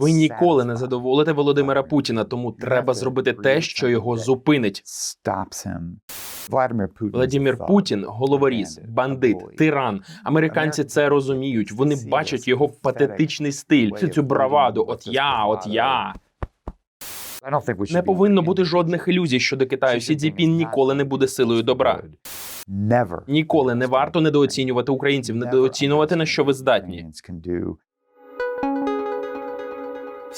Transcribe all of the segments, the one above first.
Ви ніколи не задоволите Володимира Путіна, тому треба зробити те, що його зупинить. Владимир Путін головоріз, бандит, тиран. Американці це розуміють. Вони бачать його патетичний стиль, всю цю браваду. От я, от я. Не повинно бути жодних ілюзій щодо Китаю. Сі Цзіпін ніколи не буде силою добра. Ніколи не варто недооцінювати українців, недооцінювати на що ви здатні.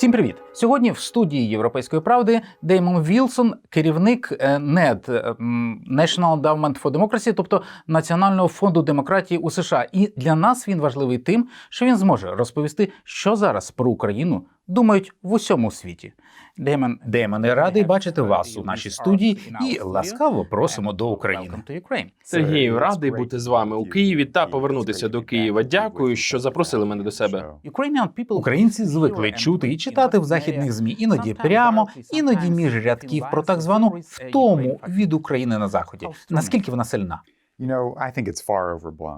Всім привіт! Сьогодні в студії Європейської правди Деймон Вілсон, керівник е, НЕД е, National Endowment for Democracy, тобто Національного фонду демократії у США. І для нас він важливий тим, що він зможе розповісти, що зараз про Україну думають в усьому світі. Деймон, я радий бачити вас у нашій студії і ласкаво просимо до України. Сергію, радий бути з вами у Києві та повернутися до Києва. Дякую, що запросили мене до себе. Українці звикли чути і читати в західних змі іноді прямо, іноді між рядків про так звану втому від України на заході. Наскільки вона сильна?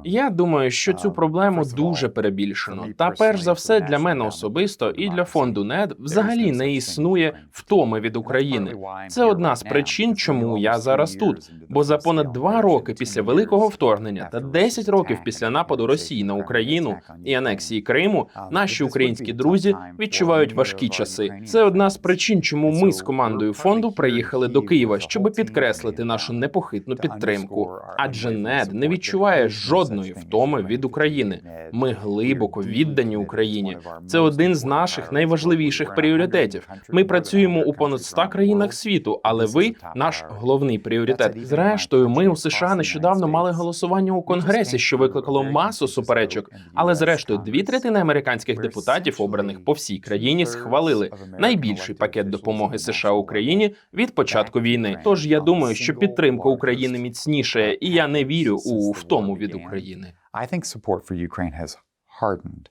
Я думаю, що цю проблему дуже перебільшено. Та перш за все для мене особисто і для фонду НЕД взагалі не існує втоми від України. Це одна з причин, чому я зараз тут. Бо за понад два роки після великого вторгнення та 10 років після нападу Росії на Україну і анексії Криму, наші українські друзі відчувають важкі часи. Це одна з причин, чому ми з командою фонду приїхали до Києва, щоб підкреслити нашу непохитну підтримку. Адже НЕД не відчуває жодної втоми від України. Ми глибоко віддані Україні. Це один з наших найважливіших пріоритетів. Ми працюємо у понад 100 країнах світу, але ви наш головний пріоритет. Зрештою, ми у США нещодавно мали голосування у конгресі, що викликало масу суперечок. Але зрештою, дві третини американських депутатів, обраних по всій країні, схвалили найбільший пакет допомоги США Україні від початку війни. Тож я думаю, що підтримка України міцніше, і я не вірю у втому від України. I think support for Ukraine has hardened.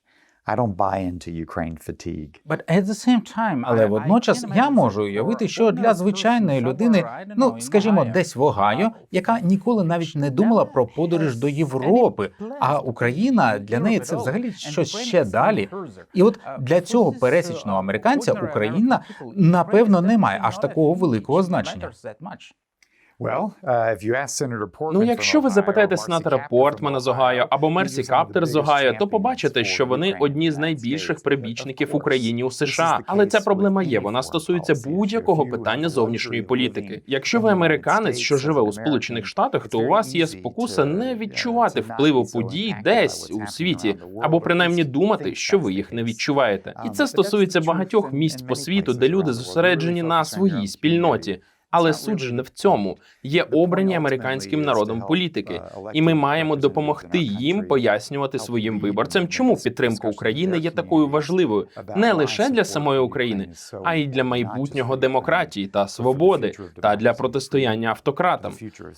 I don't buy into Ukraine fatigue. But at the same time, але водночас я можу уявити, що для звичайної людини, ну скажімо, десь в Огайо, яка ніколи навіть не думала про подорож до Європи, а Україна для неї це взагалі щось ще далі. І от для цього пересічного американця Україна напевно не має аж такого великого значення. Ну, якщо ви запитаєте сенатора Портмана з Огайо або Мерсі Каптер з Огайо, то побачите, що вони одні з найбільших прибічників Україні у США. Але ця проблема є. Вона стосується будь-якого питання зовнішньої політики. Якщо ви американець, що живе у Сполучених Штатах, то у вас є спокуса не відчувати uh, not впливу подій десь у світі, або принаймні думати, що ви їх не відчуваєте. І Um, це стосується багатьох місць по світу, де люди зосереджені на своїй спільноті. Але суть же не в цьому. Є обрані американським народом політики, uh, і ми маємо допомогти їм пояснювати своїм виборцям, чому підтримка України є такою важливою не лише для самої України, а й для майбутнього демократії та свободи, та для протистояння автократам.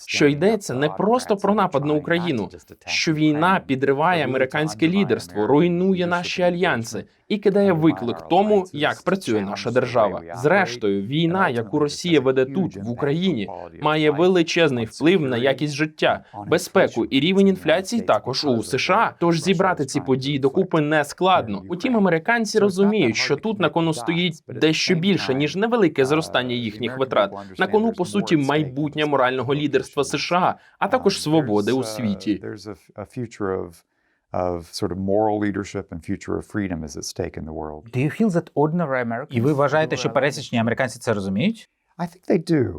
Що йдеться не просто про напад на Україну, що війна підриває американське лідерство, руйнує наші альянси і кидає виклик тому, як працює наша держава. Зрештою, війна, яку Росія веде тут, в Україні, має величезний вплив на якість життя, безпеку і рівень інфляції також у США. Тож зібрати ці події докупи не складно. Утім, американці розуміють, що тут на кону стоїть дещо більше ніж невелике зростання їхніх витрат. На кону по суті майбутнє морального лідерства. США, а також свободи у uh, світі. There's a, a future of of sort of moral leadership and future of freedom is at stake in the world. Do you feel that ordinary Americans І ви вважаєте, що пересічні американці це розуміють?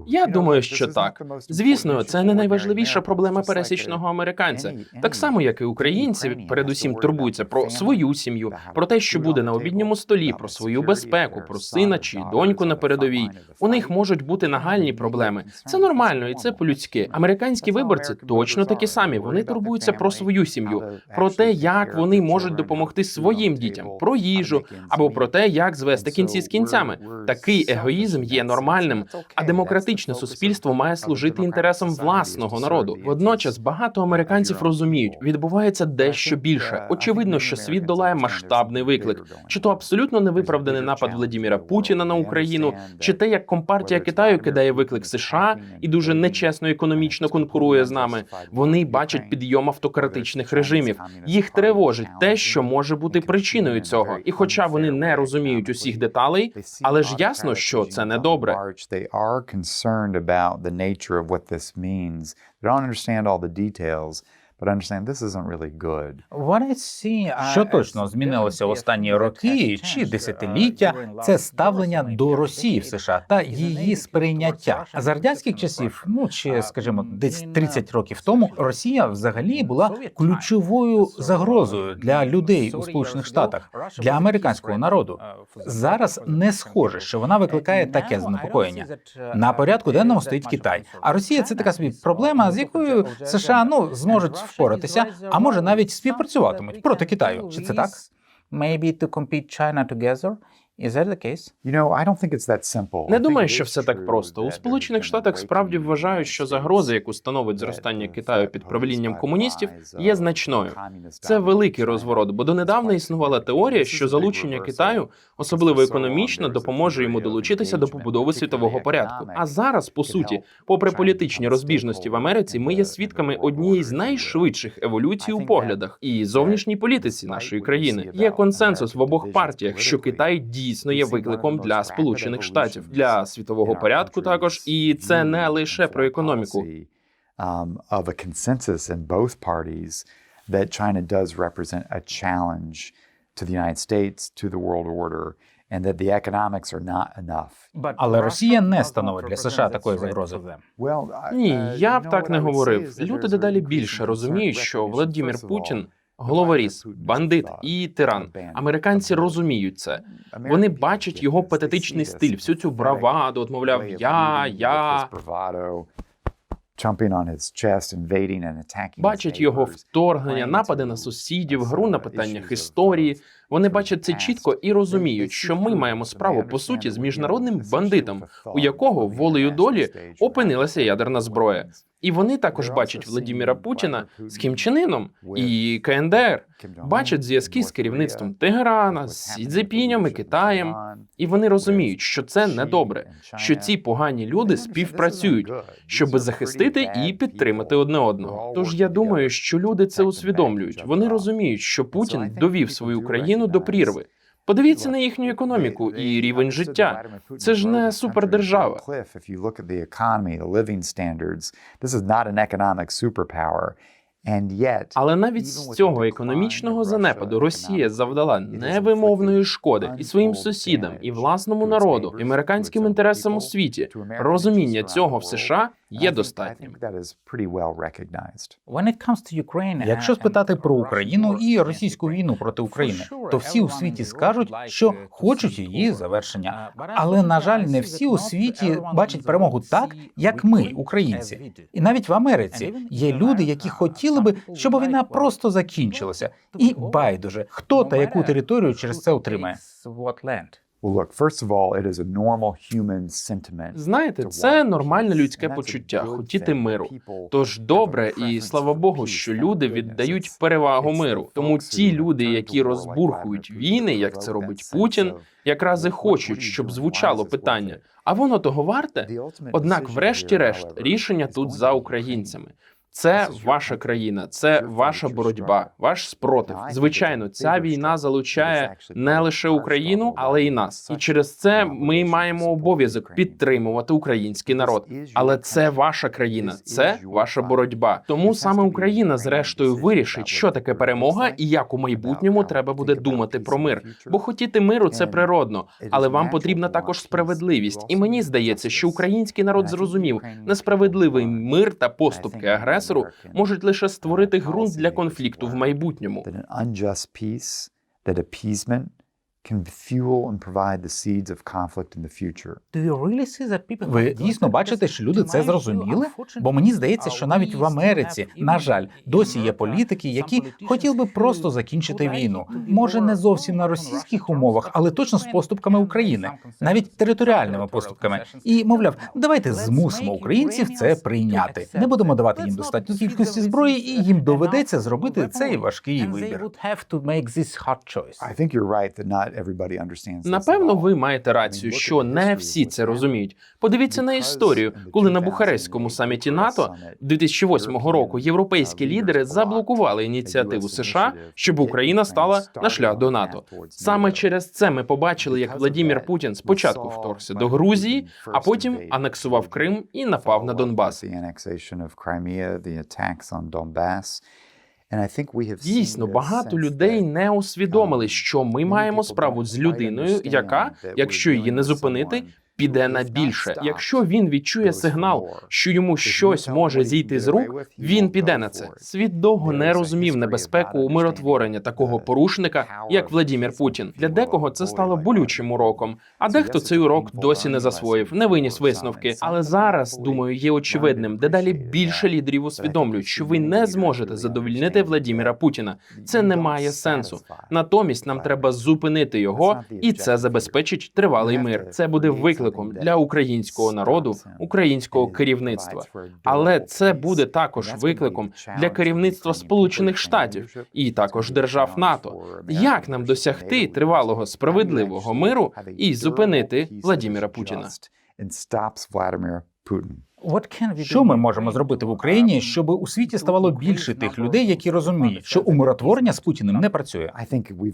Я думаю, що так. Звісно, це не найважливіша проблема пересічного американця. Так само, як і українці, передусім турбуються про свою сім'ю, про те, що буде на обідньому столі, про свою безпеку, про сина чи доньку на передовій. У них можуть бути нагальні проблеми. Це нормально, і це по-людськи. Американські виборці точно такі самі. Вони турбуються про свою сім'ю, про те, як вони можуть допомогти своїм дітям, про їжу або про те, як звести кінці з кінцями. Такий егоїзм є нормальним, а демократичне суспільство має служити інтересам власного народу. Водночас багато американців розуміють, відбувається дещо більше. Очевидно, що світ долає масштабний виклик, чи то абсолютно невиправданий напад Владіміра Путіна на Україну, чи те, як компартія Китаю кидає виклик США і дуже нечесно економічно конкурує з нами. Вони бачать підйом автократичних режимів. Їх тривожить те, що може бути причиною цього. І хоча вони не розуміють усіх деталей, але ж ясно, що це не добре. They are concerned about the nature of what this means. They don't understand all the details, but understand this isn't really good. Що точно змінилося в останні роки чи десятиліття, це ставлення до Росії в США та її сприйняття. А за радянських часів, ну чи скажімо, десь 30 років тому, Росія взагалі була ключовою загрозою для людей у Сполучених Штатах, для американського народу. Зараз не схоже, що вона викликає таке занепокоєння. На порядку денному стоїть Китай, а Росія це така собі проблема, з якою США ну зможуть впоратися, а може навіть співпрацюватимуть проти Китаю. Чи це так? Maybe to compete China together? Is that the case? You know, I don't think it's that simple. Не думаю, що все так просто. У Сполучених Штатах справді вважають, що загроза, яку становить зростання Китаю під правлінням комуністів, є значною. Це великий розворот, бо донедавна існувала теорія, що залучення Китаю, особливо економічно, допоможе йому долучитися до побудови світового порядку. А зараз, по суті, попри політичні розбіжності в Америці, ми є свідками однієї з найшвидших еволюцій у поглядах і зовнішній політиці нашої країни. Є консенсус в обох партіях, що Китай дійсно є викликом для сполучених штатів, для світового порядку також, і це не лише про економіку. Um, of a consensus in both parties that China does represent a challenge to the United States, to the world order, and that the economics are not enough. Але Росія не становить для США такої загрози. Ні, uh, я б так не говорив. Люди дедалі більше розуміють, що all, Путін головоріз, бандит і тиран. Американці розуміють це. Вони бачать його патетичний стиль, всю цю браваду, от, мовляв, я, я. Бачать його вторгнення, напади на сусідів, гру на питаннях історії. Вони бачать це чітко і розуміють, що ми маємо справу по суті з міжнародним бандитом, у якого волею долі опинилася ядерна зброя. І вони також бачать Владіміра Путіна з Кім Чен Іном і КНДР, бачать зв'язки з керівництвом Тегерана, з Сі Цзепінем і Китаєм. І вони розуміють, що це недобре, що ці погані люди співпрацюють, щоб захистити і підтримати одне одного. Тож я думаю, що люди це усвідомлюють. Вони розуміють, що Путін довів свою країну до прірви. Подивіться на їхню економіку і рівень життя. Це ж не супердержава. Але навіть з цього економічного занепаду Росія завдала невимовної шкоди і своїм сусідам, і власному народу, і американським інтересам у світі. Розуміння цього в США є достатнім. Якщо спитати про Україну і російську війну проти України, то всі у світі скажуть, що хочуть її завершення. Але на жаль, не всі у світі бачать перемогу так, як ми, українці. І навіть в Америці є люди, які хотіли би, щоб війна просто закінчилася. І байдуже, хто та яку територію через це отримає. Знаєте, це нормальне людське почуття хотіти миру. Тож добре, і слава Богу, що люди віддають перевагу миру. Тому ті люди, які розбурхують війни, як це робить Путін, якраз і хочуть, щоб звучало питання: а воно того варте? Однак, врешті-решт, рішення тут за українцями. Це ваша країна, це ваша боротьба, ваш спротив. Звичайно, ця війна залучає не лише Україну, але й нас. І через це ми маємо обов'язок підтримувати український народ. Але це ваша країна, це ваша боротьба. Тому саме Україна, зрештою, вирішить, що таке перемога і як у майбутньому треба буде думати про мир. Бо хотіти миру це природно, але вам потрібна також справедливість. І мені здається, що український народ зрозумів, несправедливий мир та поступки агресора можуть лише створити ґрунт для конфлікту в майбутньому. Can fuel and provide the seeds of conflict in the future. Ви дійсно бачите, що люди це зрозуміли? Бо мені здається, що навіть в Америці, на жаль, досі є політики, які хотіли би просто закінчити війну. Може, не зовсім на російських умовах, але точно з поступками України, навіть територіальними поступками. І мовляв, давайте змусимо українців це прийняти. Не будемо давати їм достатньо кількості зброї, і їм доведеться зробити цей важкий вибір. I think you're right that not Напевно, ви маєте рацію, що не всі це розуміють. Подивіться на історію, коли на Бухарестському саміті НАТО 2008 року європейські лідери заблокували ініціативу США, щоб Україна стала на шлях до НАТО. Саме через це ми побачили, як Владімір Путін спочатку вторгся до Грузії, а потім анексував Крим і напав на Донбас. Дійсно, багато людей не усвідомили, що ми маємо справу з людиною, яка, якщо її не зупинити, піде на більше. Якщо він відчує сигнал, що йому щось може зійти з рук, він піде на це. Світ довго не розумів небезпеку умиротворення такого порушника, як Владімір Путін. Для декого це стало болючим уроком, а дехто цей урок досі не засвоїв, не виніс висновки. Але зараз, думаю, є очевидним, дедалі більше лідерів усвідомлюють, що ви не зможете задовільнити Владіміра Путіна. Це не має сенсу. Натомість нам треба зупинити його, і це забезпечить тривалий мир. Це буде викликом для українського народу, українського керівництва. Але це буде також викликом для керівництва Сполучених Штатів і також держав НАТО. Як нам досягти тривалого справедливого миру і зупинити Владіміра Путіна? Що ми можемо зробити в Україні, щоб у світі ставало більше тих людей, які розуміють, що умиротворення з Путіним не працює?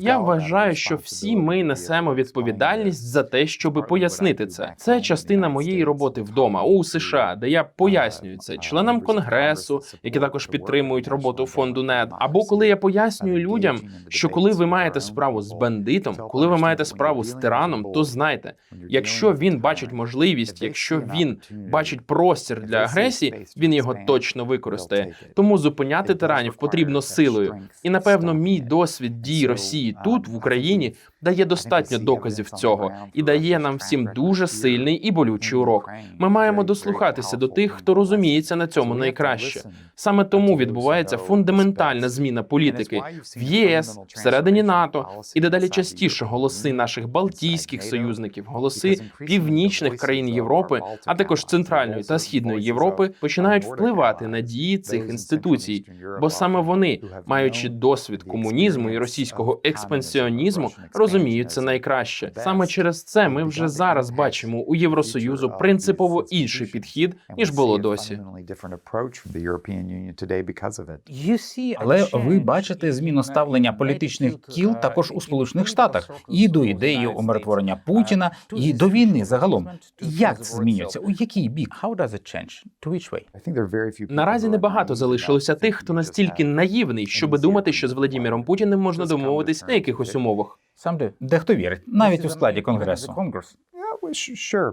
Я вважаю, що всі ми несемо відповідальність за те, щоб пояснити це. Це частина моєї роботи вдома у США, де я пояснюю це членам конгресу, які також підтримують роботу фонду НЕД. Або коли я пояснюю людям, що коли ви маєте справу з бандитом, коли ви маєте справу з тираном, то знайте, якщо він бачить можливість, якщо він бачить простір для агресії, він його точно використає. Тому зупиняти тиранів потрібно силою. І напевно, мій досвід дій Росії тут, в Україні, дає достатньо доказів цього і дає нам всім дуже сильний і болючий урок. Ми маємо дослухатися до тих, хто розуміється на цьому найкраще. Саме тому відбувається фундаментальна зміна політики в ЄС, всередині НАТО, і дедалі частіше голоси наших балтійських союзників, голоси північних країн Європи, а також центральної та східної Європи починають впливати на дії цих інституцій, бо саме вони, маючи досвід комунізму і російського експансіонізму, розуміють це найкраще. Саме через це ми вже зараз бачимо у Євросоюзу принципово інший підхід ніж було досі. Але ви бачите зміну ставлення політичних кіл також у Сполучених Штатах і до ідеї умиротворення Путіна, і до війни загалом. Як це змінюється? У який бік? Наразі небагато залишилося тих, хто настільки наївний, щоби думати, що з Владіміром Путіним можна домовитись на якихось умовах. Дехто вірить, навіть у складі конгресу.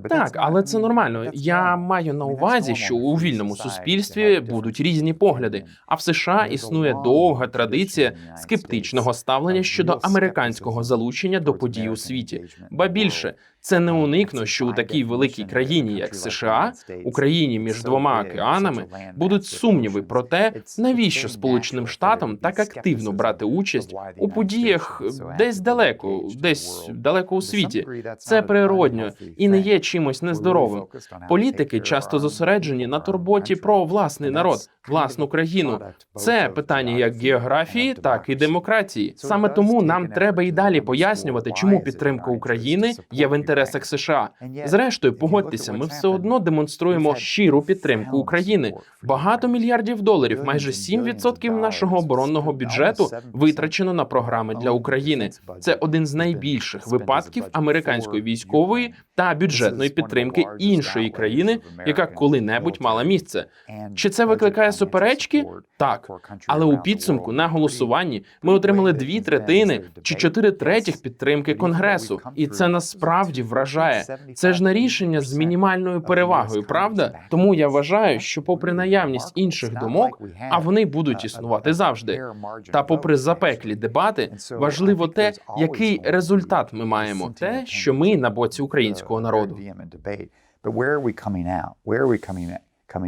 Так, але це нормально. Я маю на увазі, що у вільному суспільстві будуть різні погляди. А в США існує довга традиція скептичного ставлення щодо американського залучення до подій у світі. Ба більше це не уникно, що у такій великій країні, як США, Україні між двома океанами, будуть сумніви про те, навіщо Сполученим Штатам так активно брати участь у подіях десь далеко, десь далеко у світі. Це природньо і не є чимось нездоровим. Політики часто зосереджені на турботі про власний народ, власну країну. Це питання як географії, так і демократії. Саме тому нам треба і далі пояснювати, чому підтримка України є в інтересах США. Зрештою, погодьтеся, ми все одно демонструємо щиру підтримку України. Багато мільярдів доларів, майже 7% нашого оборонного бюджету витрачено на програми для України. Це один з найбільших випадків американської військової та бюджетної підтримки іншої країни, яка коли-небудь мала місце. Чи це викликає суперечки? Так, але у підсумку на голосуванні ми отримали дві третини чи чотири третіх підтримки конгресу, і це насправді вражає. Це ж не рішення з мінімальною перевагою, правда? Тому я вважаю, що попри наявність інших думок, а вони будуть існувати завжди. Та попри запеклі дебати, важливо те, який результат ми маємо, те, що ми на боці українського народу. But where are we coming out? Where are we coming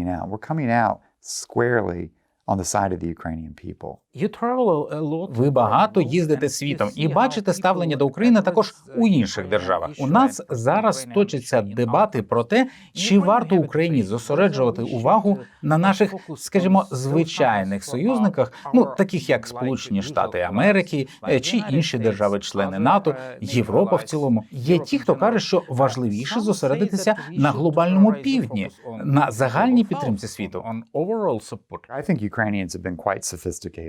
out? We're coming out squarely on the side of the Ukrainian people. Ви багато їздите світом і бачите ставлення до України також у інших державах. У нас зараз точаться дебати про те, чи варто Україні зосереджувати увагу на наших, скажімо, звичайних союзниках, ну таких як Сполучені Штати Америки е, чи інші держави-члени НАТО, Європа в цілому. Є ті, хто каже, що важливіше зосередитися на глобальному півдні, на загальній підтримці світу.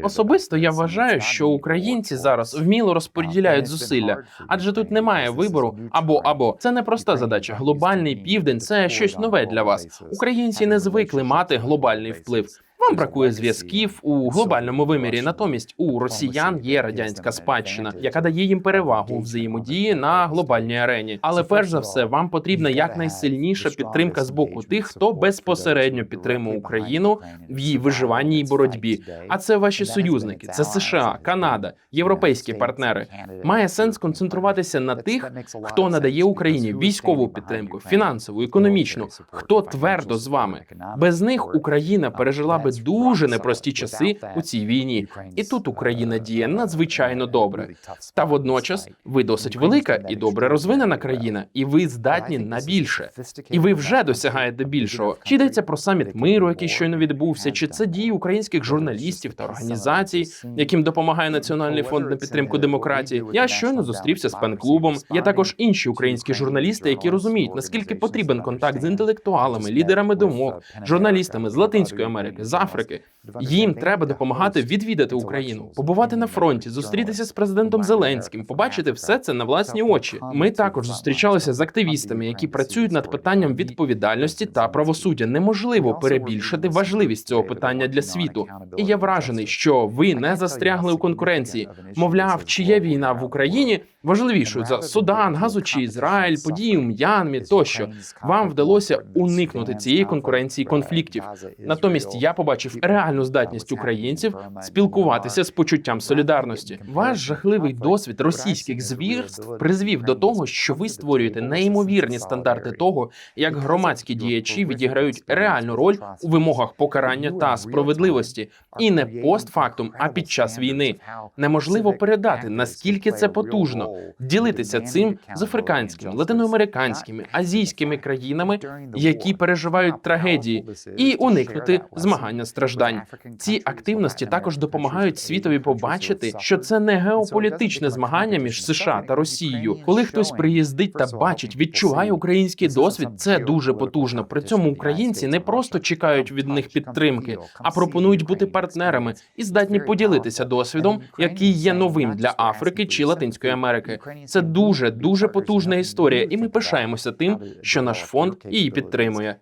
Особисто я вважаю, що українці зараз вміло розподіляють зусилля, адже тут немає вибору або або це не проста задача. Глобальний південь це щось нове для вас. Українці не звикли мати глобальний вплив. Вам бракує зв'язків у глобальному вимірі. Натомість у росіян є радянська спадщина, яка дає їм перевагу у взаємодії на глобальній арені. Але перш за все, вам потрібна якнайсильніша підтримка з боку тих, хто безпосередньо підтримує Україну в її виживанні і боротьбі. А це ваші союзники, це США, Канада, європейські партнери. Має сенс концентруватися на тих, хто надає Україні військову підтримку, фінансову, економічну, хто твердо з вами. Без них Україна пережила би дуже непрості часи у цій війні, і тут Україна діє надзвичайно добре. Та водночас ви досить велика і добре розвинена країна, і ви здатні на більше. І ви вже досягаєте більшого. Чи йдеться про саміт миру, який щойно відбувся, чи це дії українських журналістів та організацій, яким допомагає Національний фонд на підтримку демократії? Я щойно зустрівся з пен-клубом. Є також інші українські журналісти, які розуміють, наскільки потрібен контакт з інтелектуалами, лідерами думок, журналістами з Латинської Америки, Африки. Їм треба допомагати відвідати Україну, побувати на фронті, зустрітися з президентом Зеленським, побачити все це на власні очі. Ми також зустрічалися з активістами, які працюють над питанням відповідальності та правосуддя. Неможливо перебільшити важливість цього питання для світу. І я вражений, що ви не застрягли у конкуренції. Мовляв, чи є війна в Україні важливішою за Судан, Газу чи Ізраїль, події у М'янмі тощо. Вам вдалося уникнути цієї конкуренції конфліктів. Натомість я побачив реальну здатність українців спілкуватися з почуттям солідарності. Ваш жахливий досвід російських звірств призвів до того, що ви створюєте неймовірні стандарти того, як громадські діячі відіграють реальну роль у вимогах покарання та справедливості, і не постфактум, а під час війни. Неможливо передати наскільки це потужно ділитися цим з африканськими, латиноамериканськими, азійськими країнами, які переживають трагедії, і уникнути змагання страждань. Ці активності також допомагають світові побачити, що це не геополітичне змагання між США та Росією. Коли хтось приїздить та бачить, відчуває український досвід, це дуже потужно. При цьому українці не просто чекають від них підтримки, а пропонують бути партнерами і здатні поділитися досвідом, який є новим для Африки чи Латинської Америки. Це дуже дуже потужна історія, і ми пишаємося тим, що наш фонд її підтримує.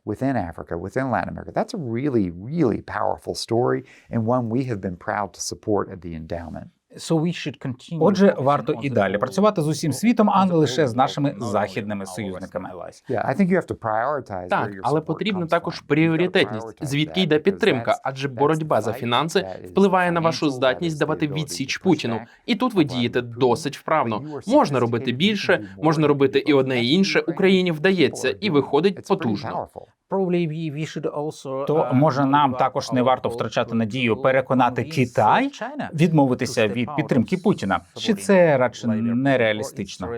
That's a really, really powerful story and one we have been proud to support at the endowment. Отже, варто і далі працювати з усім світом, а не лише з нашими західними союзниками. Yeah, I think you have to prioritize Так, але потрібна також пріоритетність, звідки йде підтримка, адже боротьба за фінанси впливає на вашу здатність давати відсіч Путіну. І тут ви дієте досить вправно. Можна робити більше, можна робити і одне і інше. Україні вдається, і виходить потужно. То може нам також не варто втрачати надію переконати Китай відмовитися від підтримки Путіна. Чи це радше нереалістично?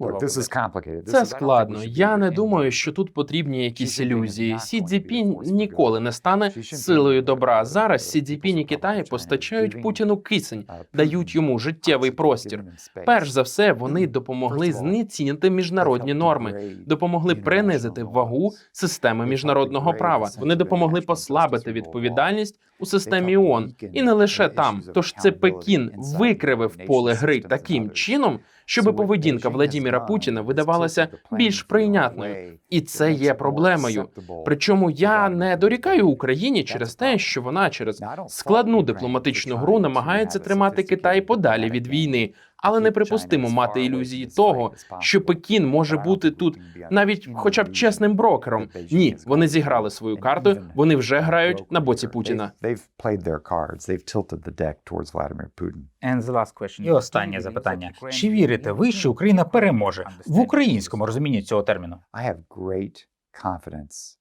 Look, this is complicated. This Це is- think we складно. Я не думаю, що тут потрібні якісь ілюзії. Цзіпінь ніколи не стане силою добра. Зараз Цзіпінь і Китай постачають Путіну кисень, дають йому життєвий простір. Перш за все, вони допомогли знецінити міжнародні норми, допомогли принизити вагу системи міжнародного права. Вони допомогли послабити відповідальність у системі ООН. і не лише там. Тож це Пекін викривив поле гри таким чином, щоб поведінка Владіміра Путіна видавалася більш прийнятною. І це є проблемою. Причому я не дорікаю Україні через те, що вона через складну дипломатичну гру намагається тримати Китай подалі від війни, але неприпустимо мати ілюзії того, що Пекін може бути тут навіть хоча б чесним брокером. Ні, вони зіграли свою карту, вони вже грають на боці Путіна. І останнє запитання: чи вірите ви, що Україна переможе в українському розумінні цього терміну? I have great confidence.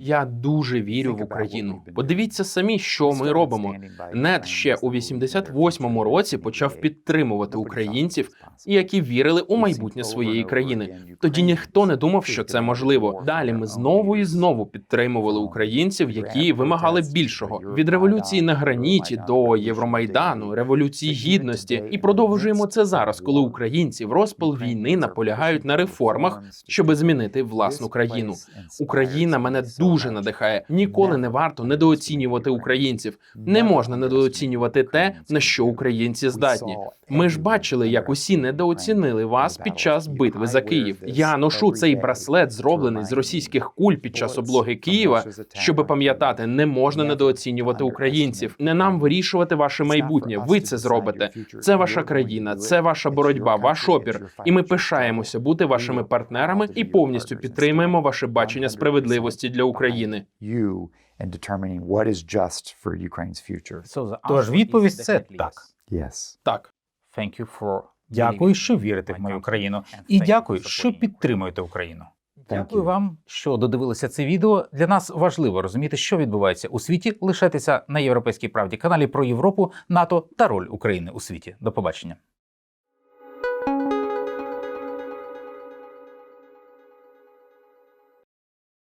Я дуже вірю в Україну. Подивіться самі, що ми робимо. Нед ще у 88-му році почав підтримувати українців, які вірили у майбутнє своєї країни. Тоді ніхто не думав, що це можливо. Далі ми знову і знову підтримували українців, які вимагали більшого від революції на граніті до Євромайдану, революції гідності, і продовжуємо це зараз, коли українці в розпал війни наполягають на реформах, щоб змінити власну країну. Україна мене дуже надихає. Ніколи не варто недооцінювати українців. Не можна недооцінювати те, на що українці здатні. Ми ж бачили, як усі недооцінили вас під час битви за Київ. Я ношу цей браслет, зроблений з російських куль під час облоги Києва, щоб пам'ятати, не можна недооцінювати українців. Не нам вирішувати ваше майбутнє. Ви це зробите. Це ваша країна, це ваша боротьба, ваш опір. І ми пишаємося бути вашими партнерами і повністю підтримуємо ваше бачення справедливості для України. You in determining what is just for Тож відповідь це так. Yes. Так. Thank. Дякую, що вірите в мою країну, і дякую, що підтримуєте Україну. Дякую вам, що додивилися це відео. Для нас важливо розуміти, що відбувається у світі. Лишайтеся на європейській правді каналі про Європу, НАТО та роль України у світі. До побачення.